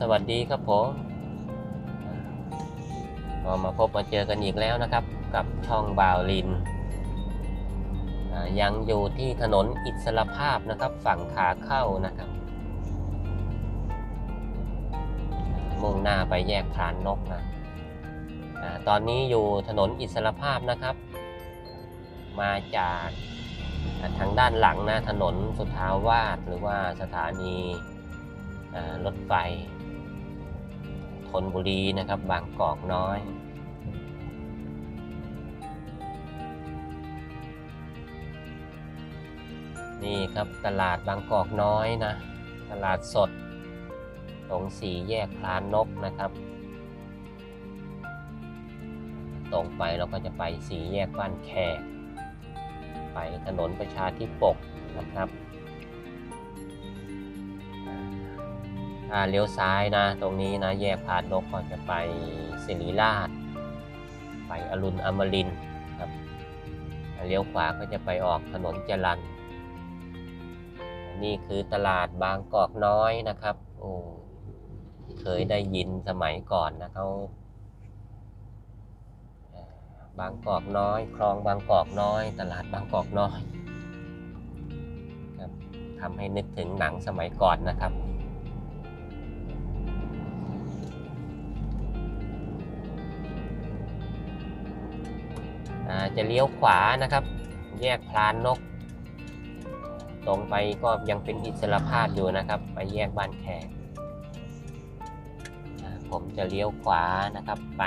สวัสดีครับผมก็มาพบมาเจอกันอีกแล้วนะครับ กับช่องบาวลิน ยังอยู่ที่ถนนอิสรภาพนะครับ ฝั่งขาเข้านะครับ มุ่งหน้าไปแยกพรานนกนะตอนนี้อยู่ถนนอิสรภาพนะครับ มาจากทางด้านหลังนะถนนสุทาวาสหรือว่าสถานี รถไฟธนบุรีนะครับ บางกอกน้อยนี่ครับตลาดบางกอกน้อยนะ ตลาดสด ตรงสี่แยกพลานนกนะครับ ตรงไปเราก็จะไปสี่แยกบ้านแขก ไปถนนประชาธิปกนะครับ ถ้าเลี้ยวซ้ายนะ ตรงนี้นะ แยกพานนกก็จะไปสิริราช ไปอรุณอมรินครับเลี้ยวขวาก็จะไปออกถนนจรัญนี่คือตลาดบางกอกน้อยนะครับโอ้เคยได้ยินสมัยก่อนนะเขาบางกอกน้อย คลองบางกอกน้อย ตลาดบางกอกน้อยทำให้นึกถึงหนังสมัยก่อนนะครับ จะเลี้ยวขวานะครับ แยกพลานนก ตรงไปก็ยังเป็นอิสระภาพอยู่นะครับ ไปแยกบ้านแขกผมจะเลี้ยวขวานะครับไป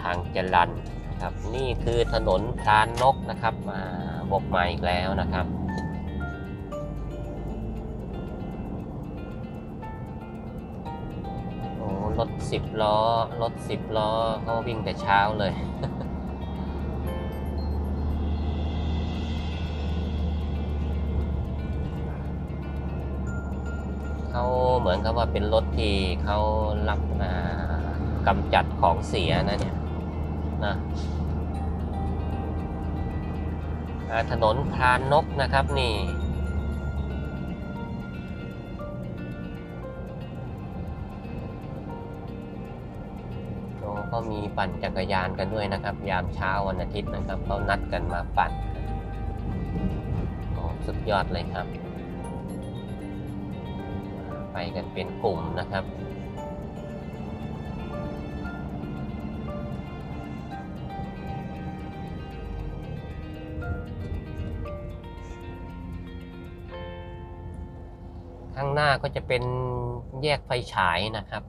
ทางจรันนะครับนี่คือถนนพรานนกนะครับมาบกใหม่อีกแล้วนะครับ สิบล้อ รถสิบล้อเขาวิ่งแต่เช้าเลย เขาเหมือนกับว่าเป็นรถที่เขารับมากำจัดของเสียนะเนี่ยนะถนนพรานนกนะครับนี่ โอก็มีปั่นจักรยานกันด้วยนะครับ ยามเช้าวันอาทิตย์นะครับเขานัดกันมาปั่นโอสุดยอดเลยครับ ไปกันเป็นกลุ่มนะครับข้างหน้าก็จะเป็นแยกไฟฉายนะครับ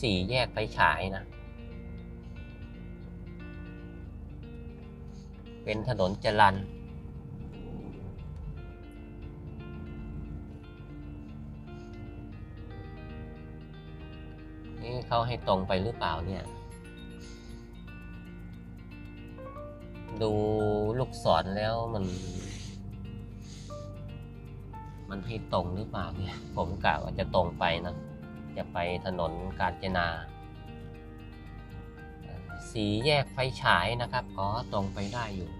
สี่แยกไฟฉายนะ เป็นถนนจรันนี่เขาให้ตรงไปหรือเปล่าเนี่ย ดูลูกศรแล้วมัน มันให้ตรงหรือเปล่าเนี่ย ผมกะว่าจะตรงไปนะ จะไปถนนกาญจนา สีแยกไฟฉายนะครับก็ตรงไปได้อยู่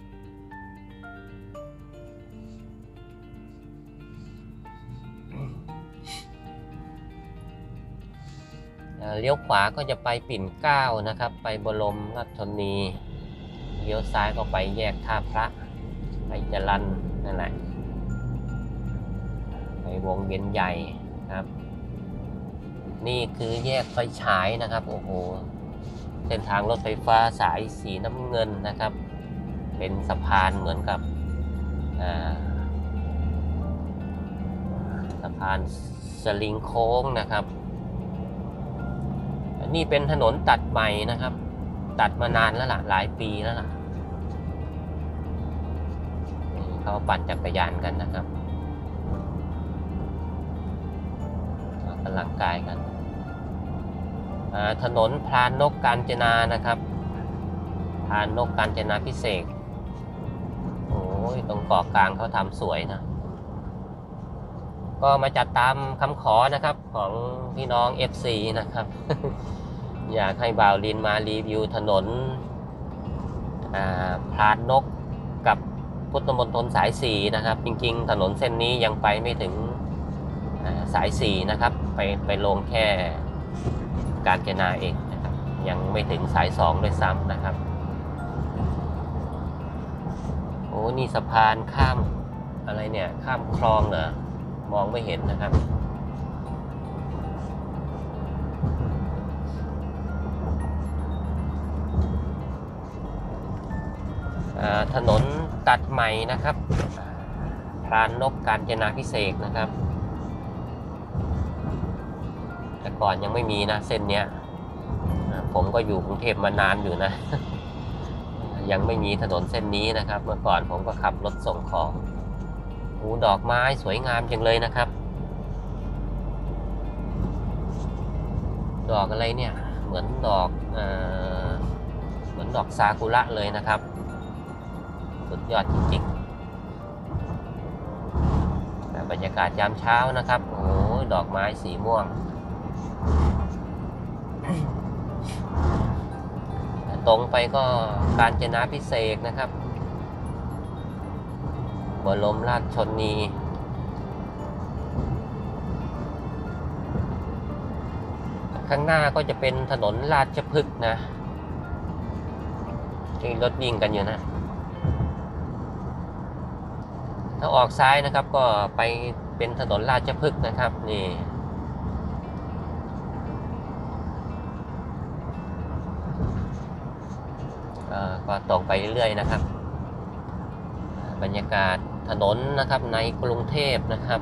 เลี้ยวขวาก็จะไปปิ่นเกล้านะครับ ไปบรมราชชนนีเลี้ยวซ้ายก็ไปแยกท่าพระ ไปจรันนั่นแหละ ไปวงเวียนใหญ่ครับ นี่คือแยกไฟฉายนะครับโอ้โหเส้นทางรถไฟฟ้าสายสีน้ำเงินนะครับ เป็นสะพานเหมือนกับสะพานสลิงโค้งนะครับนนี้เป็นถนนตัดใหม่นะครับ ตัดมานานแล้วล่ะหลายปีแล้วล่ะเขาปั่นจักรยานกันนะครับออกกำลังกายกัน ถนนพรานนกกาญจนานะครับพรานนกกาญจนาพิเศษโอ้ยตรงเกาะกลางเขาทำสวยนะ ก็มาจัดตามคำขอนะครับของพี่น้อง FC นะครับ อยากให้บ่าวลินมารีวิวถนนพรานนกกับพุทธมณฑลสายสี่นะครับ จริงๆ ถนนเส้นนี้ยังไปไม่ถึงสายสี่นะครับ ไปไปลงแค่ กาญจนาเองนะครับ ยังไม่ถึงสายสองด้วยซ้ำนะครับ โอ้นี่สะพานข้ามอะไรเนี่ย ข้ามคลองเหรอ มองไม่เห็นนะครับถนนตัดใหม่นะครับพรานนกการจนาพิเศษนะครับ แต่ก่อนยังไม่มีนะเส้นเนี้ยผมก็อยู่กรุงเทพมานานอยู่นะ ยังไม่มีถนนเส้นนี้นะครับ เมื่อก่อนผมก็ขับรถส่งของหูดอกไม้สวยงามจังเลยนะครับ ดอกอะไรเนี่ย เหมือนดอกเอเหมือนดอกซากุระเลยนะครับ สุดยอดจริงๆบรรยากาศยามเช้านะครับ โอ้โหดอกไม้สีม่วง ตรงไปก็การจนาพิเศษนะครับบรมราชชนนีข้างหน้าก็จะเป็นถนนราชพฤกษ์นะที่รถวิ่งกันอยู่นะ ถ้าออกซ้ายนะครับก็ไปเป็นถนนราชพฤกษ์นะครับ นี่ ก็ตรงไปเรื่อยๆนะครับ บรรยากาศถนนนะครับในกรุงเทพนะครับ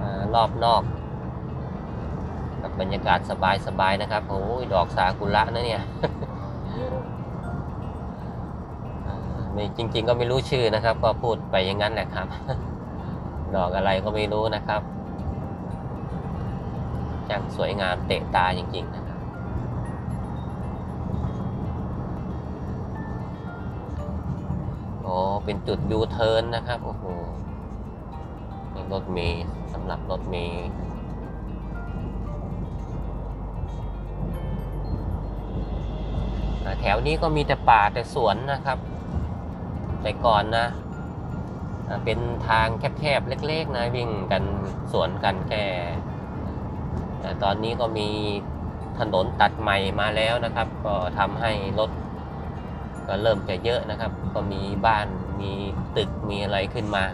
อรอบนอกกับบรรยากาศสบายๆนะครับโอ้ยดอกซากุระนะเนี่ยเอ่จริง ๆ ก็ไม่รู้ชื่อนะครับ ก็พูดไปอย่างนั้นแหละครับ ดอกอะไรก็ไม่รู้นะครับช่างสวยงามเตะตาจริงๆนะ เป็นจุดยูเทิร์นนะครับ โอ้โหรถเมล์สำหรับรถเมล์แถวนี้ก็มีแต่ป่าแต่สวนนะครับ แต่ก่อนนะ เป็นทางแคบๆ เล็กๆ นะวิ่งกันสวนกันแค่แต่ตอนนี้ก็มีถนนตัดใหม่มาแล้วนะครับ ก็ทำให้รถก็เริ่มจะเยอะนะครับ ก็มีบ้าน มีตึกมีอะไรขึ้นมา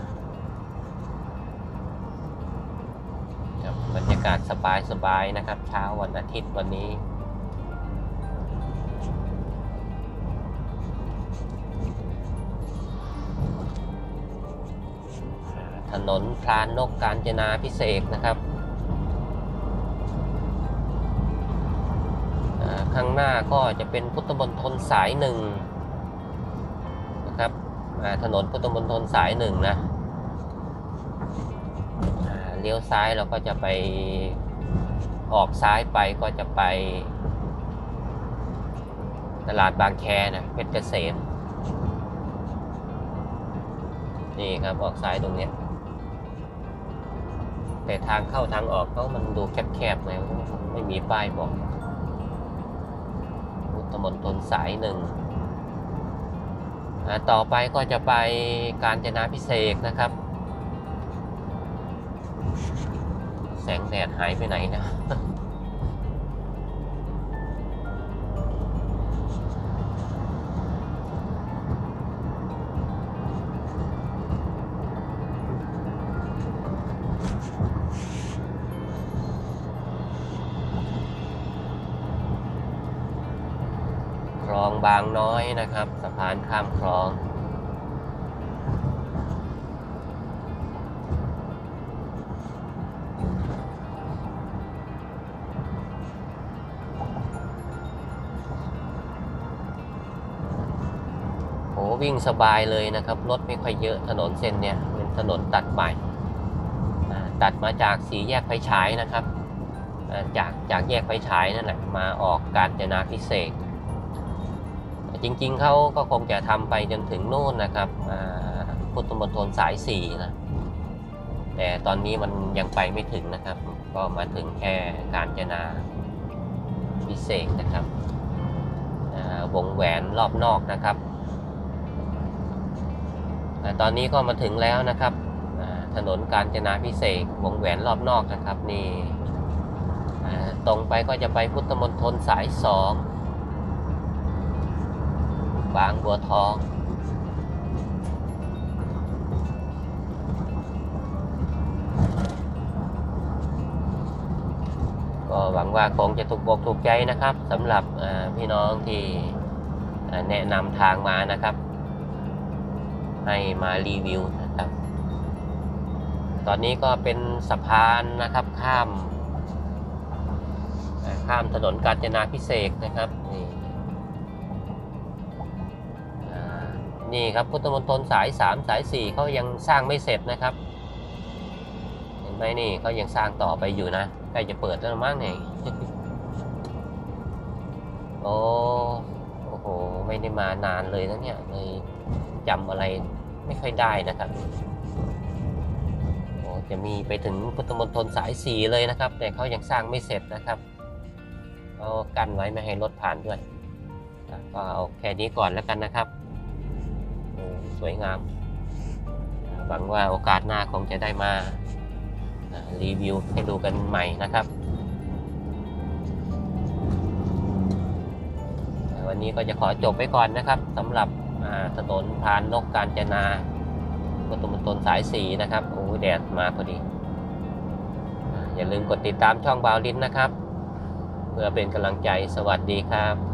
ครับบรรยากาศสบายๆนะครับ เช้าวันอาทิตย์วันนี้ ถนนพรานนกการจนาพิเศษนะครับข้างหน้าก็จะเป็นพุทธมณฑลสายหนึ่ง ถนนพุทธมณฑลสายหนึ่งนะเลี้ยวซ้ายเราก็จะไปออกซ้ายไปก็จะไป ตลาดบางแคนะเพชรเกษมนี่ครับออกซ้ายตรงเนี้ยแต่ทางเข้าทางออกเขามันดูแคบๆไงไม่มีป้ายบอกพุทธมณฑลสายหนึ่ง ต่อไปก็จะไปการจนาพิเศษนะครับ แสงแดดหายไปไหนนะ บางน้อยนะครับ สะพานข้ามคลอง โหวิ่งสบายเลยนะครับ รถไม่ค่อยเยอะถนนเส้นเนี้ยเป็นถนนตัดใหม่ตัดมาจากสีแยกไฟฉายนะครับ จากจากแยกไฟฉายนั่นแหละมาออกการจนาพิเศษก จริงๆเขาก็คงจะทำไปจนถึงโน่นนะครับพุทธมณฑลสายสี่นะแต่ตอนนี้มันยังไปไม่ถึงนะครับ ก็มาถึงแค่การจนาพิเศษนะครับวงแหวนรอบนอกนะครับอ่ตอนนี้ก็มาถึงแล้วนะครับถนนกาญจนาพิเศษวงแหวนรอบนอกนะครับนี่ตรงไปก็จะไปพุทธมณฑลสายสอง บางบัวทอง ก็หวังว่าคงจะถูกอกถูกใจนะครับสำหรับพี่น้องที่แนะนำทางมานะครับ ให้มารีวิวนะครับ ตอนนี้ก็เป็นสะพานนะครับข้าม ข้ามถนนกาญจนาพิเศษนะครับนี่ นี่ครับพุทธมณฑลสาย 3 สาย 4เขายังสร้างไม่เสร็จนะครับ เห็นไหมนี่เขายังสร้างต่อไปอยู่นะใกล้จะเปิดแล้วมั้งเนี่ยโอ้โอ้โหไม่ได้มานานเลยนะเนี่ยเลยจำอะไรไม่ค่อยได้นะครับโอ้จะมีไปถึงพุทธมณฑลสายสีเลยนะครับ แต่เขายังสร้างไม่เสร็จนะครับเขากั้นไว้ไม่ให้รถผ่านด้วยก็เอาแค่นี้ก่อนแล้วกันนะครับ สวยงาม หวังว่าโอกาสหน้าคงจะได้มารีวิวให้ดูกันใหม่นะครับ วันนี้ก็จะขอจบไว้ก่อนนะครับสำหรับถนนพานนกกาญจนาพุทธมณฑลสายสีนะครับโอ้แดดมาพอดีอ่าอย่าลืมกดติดตามช่องบาวลินนะครับ เพื่อเป็นกำลังใจสวัสดีครับ